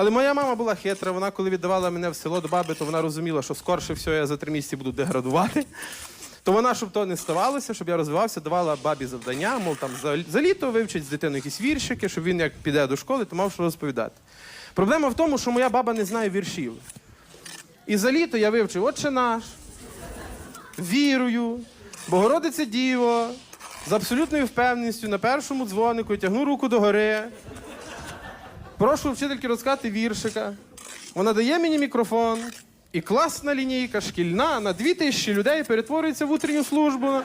Але моя мама була хитра. Вона, коли віддавала мене в село до баби, то вона розуміла, що скорше все я за три місяці буду деградувати. То вона, щоб то не ставалося, щоб я розвивався, давала бабі завдання, мов там за, за літо вивчить з дитиною якісь віршики, щоб він як піде до школи, то мав що розповідати. Проблема в тому, що моя баба не знає віршів. І за літо я вивчив Отче наш, вірую, Богородице Діво, з абсолютною впевненістю на першому дзвонику тягну руку догори. Прошу вчительки розказати віршика. Вона дає мені мікрофон, і класна лінійка шкільна на дві тисячі людей перетворюється в утренню службу.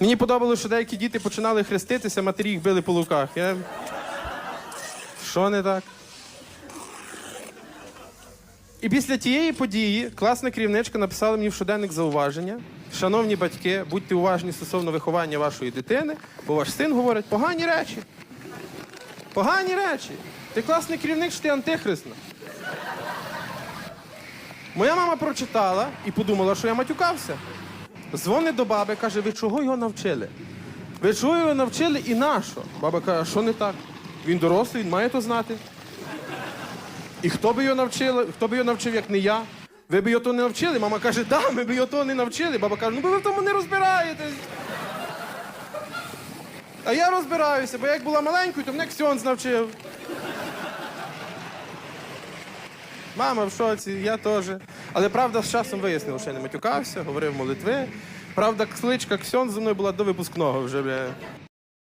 Мені подобалося, що деякі діти починали хреститися, матері їх били по луках. Я... Що не так? І після тієї події класна керівничка написала мені в щоденник зауваження. Шановні батьки, будьте уважні стосовно виховання вашої дитини, бо ваш син говорить погані речі. Погані речі. Ти класний керівник, що ти антихрисна. Моя мама прочитала і подумала, що я матюкався. Дзвонить до баби, каже, ви чого його навчили? Ви чого його навчили і нащо? Баба каже, що не так? Він дорослий, він має то знати. І хто би його навчив, хто би його навчив, як не я? Ви б його то не навчили? Мама каже, да, ми б його то не навчили. Баба каже, ну бо ви в тому не розбираєтесь. А я розбираюся, бо як була маленькою, то мене Ксьонз навчив. Мама в шоці, я теж. Але правда з часом вияснив, що я не матюкався, говорив молитви. Правда, кличка Ксьон зі мною була до випускного вже.